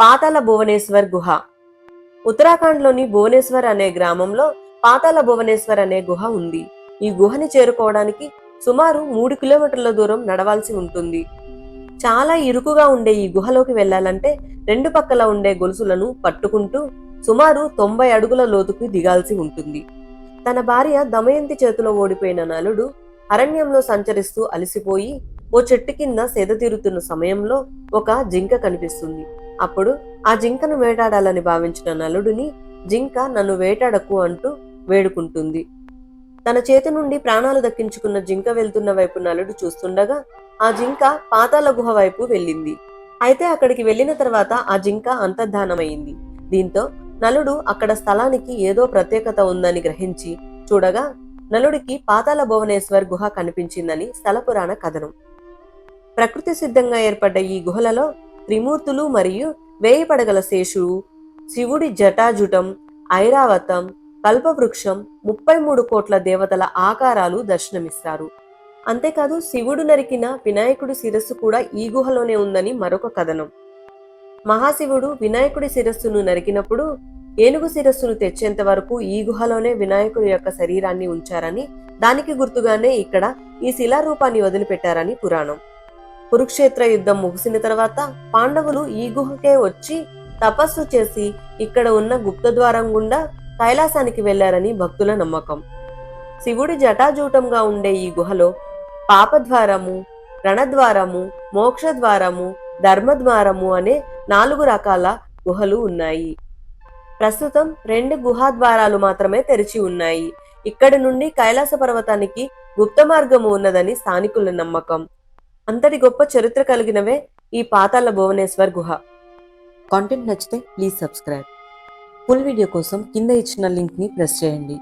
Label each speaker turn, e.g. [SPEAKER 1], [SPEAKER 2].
[SPEAKER 1] పాతాల భువనేశ్వర్ గుహ. ఉత్తరాఖండ్లోని భువనేశ్వర్ అనే గ్రామంలో పాతాల భువనేశ్వర్ అనే గుహ ఉంది. ఈ గుహని చేరుకోవడానికి సుమారు మూడు కిలోమీటర్ల దూరం నడవాల్సి ఉంటుంది. చాలా ఇరుకుగా ఉండే ఈ గుహలోకి వెళ్ళాలంటే రెండు పక్కల ఉండే గొలుసులను పట్టుకుంటూ సుమారు తొంభై అడుగుల లోతుకు దిగాల్సి ఉంటుంది. తన భార్య దమయంతి చేతిలో ఓడిపోయిన నలుడు అరణ్యంలో సంచరిస్తూ అలసిపోయి ఓ చెట్టు కింద సేద తీరుతున్న సమయంలో ఒక జింక కనిపిస్తుంది. అప్పుడు ఆ జింకను వేటాడాలని భావించిన నలుడిని జింక నన్ను వేటాడకు అంటూ వేడుకుంటుంది. తన చేతి నుండి ప్రాణాలు దక్కించుకున్న జింక వెళ్తున్న వైపు నలుడు చూస్తుండగా ఆ జింక పాతాల గుహ వైపు వెళ్ళింది. అయితే అక్కడికి వెళ్ళిన తర్వాత ఆ జింక అంతర్ధానమైంది దీంతో నలుడు అక్కడ స్థలానికి ఏదో ప్రత్యేకత ఉందని గ్రహించి చూడగా నలుడికి పాతాల భువనేశ్వర్ గుహ కనిపించిందని స్థల పురాణ కథనం. ప్రకృతి సిద్ధంగా ఏర్పడ్డ ఈ గుహలలో త్రిమూర్తులు మరియు వేయపడగల శేషువు శివుడి జటాజుటం ఐరావతం కల్పవృక్షం ముప్పై మూడు కోట్ల దేవతల ఆకారాలు దర్శనమిస్తారు. అంతేకాదు శివుడు నరికిన వినాయకుడి శిరస్సు కూడా ఈ గుహలోనే ఉందని మరొక కథనం. మహాశివుడు వినాయకుడి శిరస్సును నరికినప్పుడు ఏనుగు శిరస్సును తెచ్చేంత వరకు ఈ గుహలోనే వినాయకుడి యొక్క శరీరాన్ని ఉంచారని దానికి గుర్తుగానే ఇక్కడ ఈ శిలారూపాన్ని వదిలిపెట్టారని పురాణం. కురుక్షేత్ర యుద్ధం ముగిసిన తర్వాత పాండవులు ఈ గుహకే వచ్చి తపస్సు చేసి ఇక్కడ ఉన్న గుప్తద్వారం గుండా కైలాసానికి వెళ్ళారని భక్తుల నమ్మకం. శివుడి జటాజూటంగా ఉండే ఈ గుహలో పాపద్వారము రణద్వారము మోక్షద్వారము ధర్మద్వారము అనే నాలుగు రకాల గుహలు ఉన్నాయి. ప్రస్తుతం రెండు గుహాద్వారాలు మాత్రమే తెరిచి ఉన్నాయి. ఇక్కడి నుండి కైలాస పర్వతానికి గుప్త మార్గము ఉన్నదని స్థానికుల నమ్మకం. అంతటి గొప్ప చరిత్ర కలిగినవే ఈ పాతాళ భువనేశ్వర్ గుహ. కాంటెంట్ నచ్చితే ప్లీజ్ సబ్స్క్రైబ్ ఫుల్ వీడియో కోసం కింద ఇచ్చిన లింక్ని ప్రెస్ చేయండి.